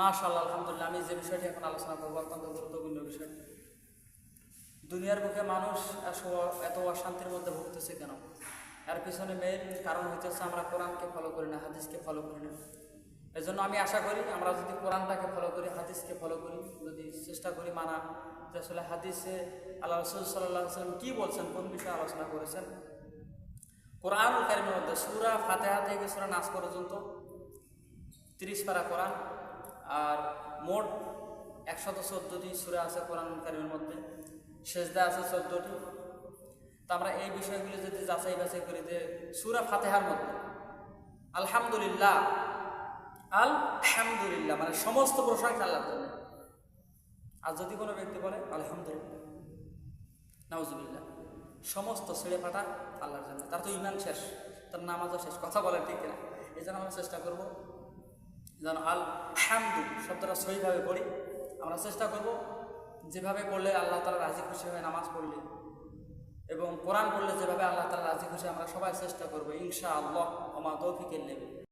মাশাল্লাহ আলহামদুলিল্লাহ, আমি যে বিষয়টি এখন আলোচনা করব, অত্যন্ত গুরুত্বপূর্ণ বিষয়। দুনিয়ার বুকে মানুষ এত অশান্তির মধ্যে ভুগতেছে কেন? এর পিছনে মেইন কারণ হইতেছে আমরা কোরআনকে ফলো করি না, হাদিসকে ফলো করি না। এই জন্য আমি আশা করি, আমরা যদি কোরআনটাকে ফলো করি, হাদিসকে ফলো করি, যদি চেষ্টা করি মানা, যে আসলে হাদিসে আল্লাহ রসুল সাল্লাহ সাল্লাম কী বলছেন, কোন বিষয়ে আলোচনা করেছেন? কোরআন কারিমের মধ্যে সুরা ফাতেহা থেকে সুরা নাচ পর্যন্ত তিরিশ পারা কোরআন আর মোট একশত চোদ্দোটি সুরা আছে কোরআন কারিমের মধ্যে। সেজদা আছে চোদ্দোটি। তা আমরা এই বিষয়গুলি যদি যাচাই বাছাই করি যে সুরা ফাতেহার মধ্যে আলহামদুলিল্লাহ আল আলহামদুলিল্লাহ মানে সমস্ত প্রশংসা আল্লাহর জন্য। আর যদি কোনো ব্যক্তি বলে আলহামদুলিল্লাহ, নাউজুবিল্লাহ, সমস্ত ছেড়ে ফাটা আল্লাহর জন্য। তার তো ইমান শেষ, তার নামাজও শেষ, কথা বলে ঠিক না এই জন্য আমরা চেষ্টা করব যেন আল হ্যামদু শব্দটা সহিভাবে পড়ি, আমরা চেষ্টা করব যেভাবে পড়লে আল্লাহ তালা রাজি খুশি হয়ে নামাজ পড়লে এবং কোরআন পড়লে যেভাবে আল্লাহ তালা রাজি খুশি আমরা সবাই চেষ্টা করব ইনশা আল্লাহ আমার তৌফিকের লেবে